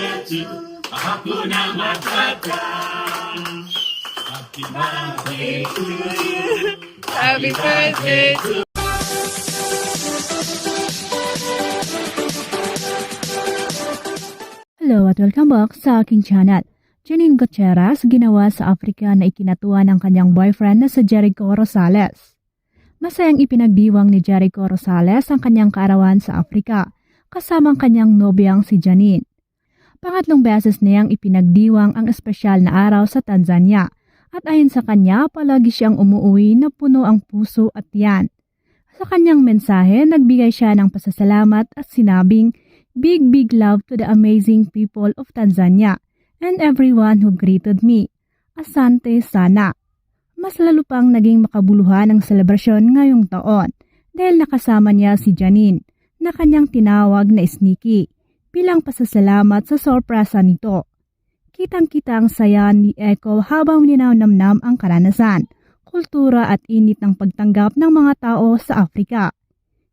yetu hakuna matata. Happy birthday to you. Happy birthday to Hello at welcome back sa aking channel. Janine Gutierrez ginawa sa Africa na ikinatuwa ng kanyang boyfriend na si Jericho Rosales. Masayang ipinagdiwang ni Jericho Rosales ang kanyang kaarawan sa Africa, kasamang kanyang nobyang si Janine. Pangatlong beses niyang ipinagdiwang ang espesyal na araw sa Tanzania at ayon sa kanya palagi siyang umuuwi na puno ang puso at tiyan. Sa kanyang mensahe, nagbigay siya ng pasasalamat at sinabing, Big big love to the amazing people of Tanzania and everyone who greeted me. Asante sana. Mas lalo pang naging makabuluhan ang selebrasyon ngayong taon dahil nakasama niya si Janine na kanyang tinawag na Sneaky bilang pasasalamat sa sorpresa nito. Kitang-kita ang saya ni Echo habang ninanamnam ang karanasan, kultura at init ng pagtanggap ng mga tao sa Afrika.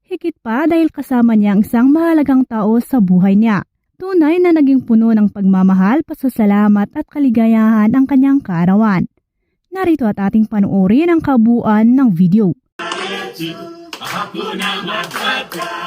Higit pa dahil kasama niya ang isang mahalagang tao sa buhay niya. Tunay na naging puno ng pagmamahal, pasasalamat at kaligayahan ang kanyang kaarawan. Narito at ating panuorin ang kabuuan ng video. hakuna matata.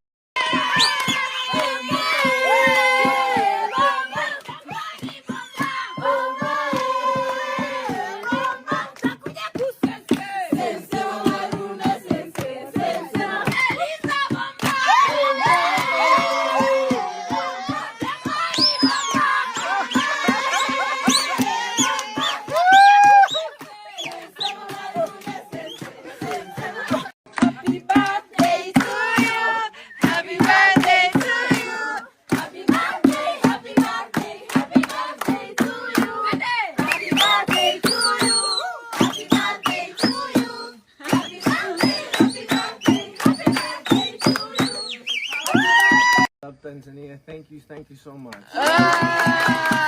Tanzania. Thank you, thank you so much. Ah!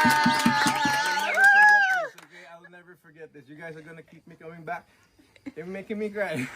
Okay, I will never forget this. You guys are gonna keep me coming back. You're making me cry.